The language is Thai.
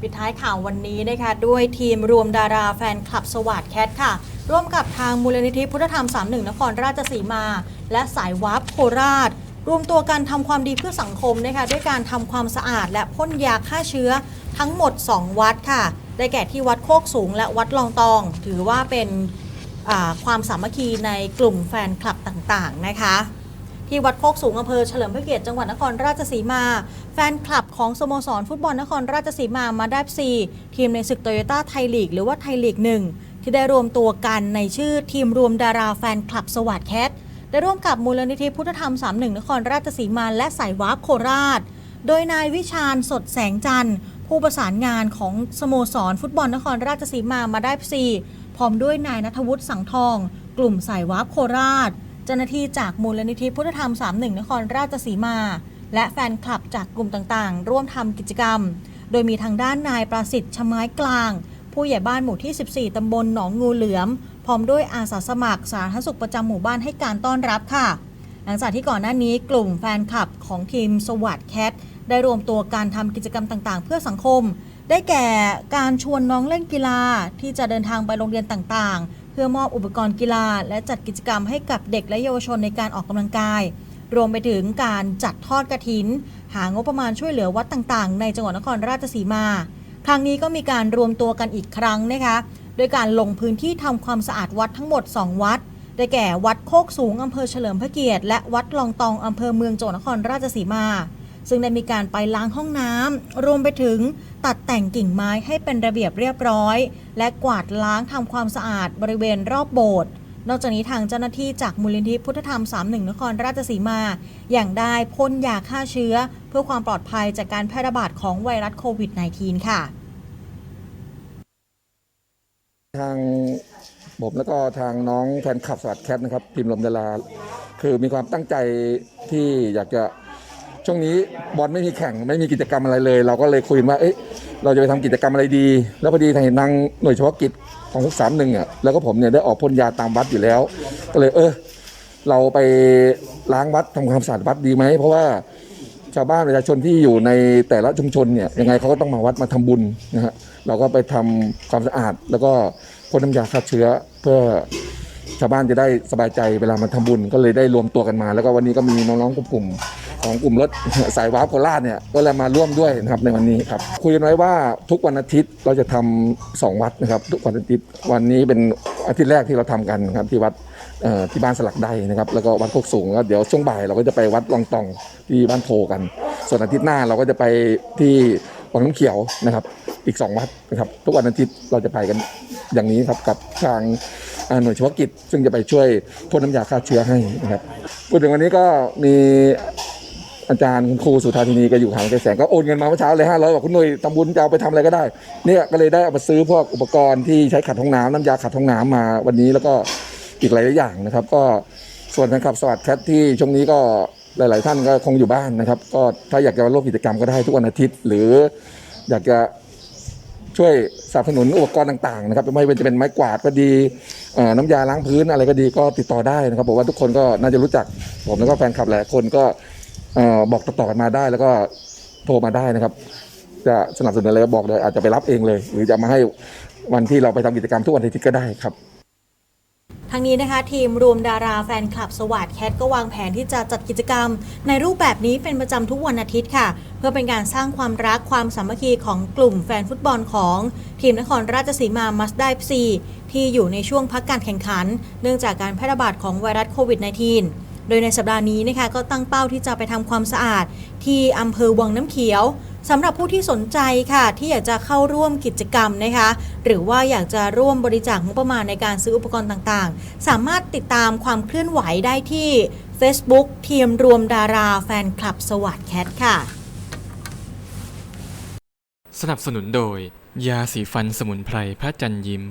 ปิดท้ายข่าววันนี้นะคะด้วยทีมรวมดาราแฟนคลับสวัสดแคทค่ะ ร่วมกับทางมูลนิธิพุทธธรรม 31 นครราชสีมา และสายวับโคราช รวมตัวกันทำความดีเพื่อสังคมนะคะด้วยการทำความสะอาดและพ่นยาฆ่าเชื้อทั้งหมด 2 วัดค่ะ ได้แก่ที่วัดโคกสูงและวัดลองตอง ถือว่าเป็นความสามัคคีในกลุ่มแฟนคลับต่างๆนะคะ ที่วัดโคกสูงอำเภอเฉลิมพระเกียรติจังหวัดนครราชสีมา แฟนคลับของสโมสรฟุตบอลนครราชสีมามาได้ซีทีมในศึกโตโยต้าไทยลีกหรือว่าไทยลีกหนึ่งที่ได้รวมตัวกันในชื่อทีมรวมดาราแฟนคลับสวัสดแคทได้ร่วมกับมูลนิธิพุทธธรรม 31 นครราชสีมาและสายวาร์ปโคราช โดยนายวิชาญสดแสงจันทร์ ผู้ประสานงานของสโมสร ฟุตบอลนครราชสีมามาได้ซีพร้อมด้วยนายนัทวุฒิสังทอง กลุ่มสายวาร์ปโคราช เจ้าหน้าที่จากมูลนิธิพุทธธรรม 31 นครราชสีมา และแฟนคลับจากกลุ่มต่างๆ ร่วมทำกิจกรรม โดยมีทางด้านนายประสิทธิ์ชไม้กลาง ผู้ใหญ่บ้านหมู่ที่ 14 ตำบลหนองงูเหลือม พร้อมด้วยอาสาสมัครสาธารณสุขประจำหมู่บ้านให้การต้อนรับค่ะ หลังจากที่ก่อนหน้านี้กลุ่มแฟนคลับของทีมสวัสดแคทได้รวมตัวการทำกิจกรรมต่างๆ เพื่อสังคม ได้แก่การชวนน้องเล่นกีฬาที่จะเดินทางไปโรงเรียนต่างๆ พื่อมอบอุปกรณ์กีฬา และจัดกิจกรรมให้กับเด็กและเยาวชนในการออกกำลังกาย รวมไปถึงการจัดทอดกระถิน หางบประมาณช่วยเหลือวัดต่างๆ ในจังหวัดนครราชสีมา ครั้งนี้ก็มีการรวมตัวกันอีกครั้งนะคะโดยการลงพื้นที่ทำความสะอาดวัดทั้งหมด 2 วัดได้แก่วัดโคกสูงอำเภอเฉลิมพระเกียรติ และวัดลองตองอำเภอเมืองจังหวัดนครราชสีมา ซึ่งได้มีการไปล้างห้องน้ำรวมไปถึงตัดแต่งกิ่งไม้ให้เป็นระเบียบเรียบร้อย และกวาดล้างทำความสะอาดบริเวณรอบโบสถ์นอกจากนี้ทางเจ้าหน้าที่จากมูลนิธิพุทธธรรม 31 นครราชสีมา อย่างได้พ่นยาฆ่าเชื้อ เพื่อความปลอดภัยจากการแพร่ระบาดของไวรัสโควิด -19 ค่ะ ทางผมแล้วก็ทางน้องแฟนคลับสวัสดแคทนะครับทีมลมดาราคือมีความตั้งใจที่อยากจะ ช่วงนี้บอลไม่มีแข่งไม่มีกิจกรรมอะไรเลย เราก็เลยคุยกันว่าเอ๊ะเราจะไปทำกิจกรรมอะไรดี แล้วพอดีทางเห็นนางหน่วยเฉพาะกิจของทุกสามหนึ่งอะแล้วก็ผมเนี่ยได้ออกพ่นยาตามวัดอยู่แล้ว ก็เลยเออเราไปล้างวัดทำความสะอาดวัดดีไหมเพราะว่าชาวบ้านประชาชนที่อยู่ในแต่ละชุมชนเนี่ยยังไงเขาก็ต้องมาวัดมาทำบุญนะฮะเราก็ไปทำความสะอาด แล้วก็พ่นน้ำยาฆ่าเชื้อเพื่อชาวบ้านจะได้สบายใจเวลามาทำบุญก็เลยได้รวมตัวกันมา แล้วก็วันนี้ก็มีน้องๆกลุ่ม ของกลุ่มรถสายว้าร์ปโคราชเนี่ยก็เลยมาร่วมด้วยนะครับในวันนี้ครับคุยกันไว้ว่าทุกวันอาทิตย์เราจะทำสองวัดนะครับ ทุกวันอาทิตย์วันนี้เป็นอาทิตย์แรกที่เราทำกันครับที่วัดที่บ้านสลักใดนะครับแล้วก็วัดโคกสูงแล้วเดี๋ยวช่วงบ่ายเราก็จะไปวัดลองตองที่บ้านโพกัน ส่วนอาทิตย์หน้าเราก็จะไปที่วังน้ำเขียวนะครับ อีก 2 วัดนะครับทุกวันอาทิตย์เราจะไปกันอย่างนี้ครับกับทางหน่วยเฉพาะกิจ ซึ่งจะไปช่วยพ่นน้ำยาฆ่าเชื้อให้นะครับพูดถึงวันนี้ก็มี อาจารย์คุณครูสุธาธินีก็อยู่หางไกลแสงก็โอนเงินมาเมื่อเช้าเลยห้าร้อยบอกคุณหน่วยทำบุญจะเอาไปทำอะไรก็ได้ เนี่ยก็เลยได้เอามาซื้อพวกอุปกรณ์ที่ใช้ขัดห้องน้ำน้ำยาขัดห้องน้ำมาวันนี้แล้วก็อีกหลายอย่างนะครับ ก็ส่วนแฟนคลับสวัสดแคทที่ช่วงนี้ก็หลาย ๆ ท่านก็คงอยู่บ้านนะครับ ก็ถ้าอยากจะมาร่วมกิจกรรมก็ได้ทุกวันอาทิตย์ หรืออยากจะช่วยสนับสนุนอุปกรณ์ต่างๆนะครับไม่ว่าจะเป็นไม้กวาดก็ดีน้ำยาล้างพื้นอะไรก็ดีก็ติดต่อได้นะครับบอกว่าทุกคนก็น่าจะรู้จักผมแล้วก็แฟนคลับหลายคนก็ ออบอกต่อๆกันมาได้แล้วก็โทรมาได้นะครับ จะสนับสนุนอะไรก็บอกเลยอาจจะไปรับเองเลย หรือจะมาให้วันที่เราไปทำกิจกรรมทุกวันอาทิตย์ก็ได้ครับทั้งนี้นะคะทีมรวมดาราแฟนคลับสวัสดแคทก็วางแผนที่จะจัดกิจกรรม ในรูปแบบนี้เป็นประจำทุกวันอาทิตย์ค่ะ เพื่อเป็นการสร้างความรักความสามัคคีของกลุ่มแฟนฟุตบอลของ ทีมนครราชสีมามัสได้ซีที่อยู่ในช่วงพักการแข่งขัน เนื่องจากการแพร่ระบาดของไวรัสโควิด -19 โดยในสัปดาห์นี้นะคะก็ตั้งเป้าที่จะไปทำความสะอาดที่อำเภอวังน้ำเขียวสำหรับผู้ที่สนใจค่ะ ที่อยากจะเข้าร่วมกิจกรรมนะคะ หรือว่าอยากจะร่วมบริจาคงบประมาณในการซื้ออุปกรณ์ต่างๆ สามารถติดตามความเคลื่อนไหวได้ที่ Facebook ทีมรวมดาราแฟนคลับสวัสดแคทค่ะ สนับสนุนโดย ยาสีฟันสมุนไพรพระจันยิ้ม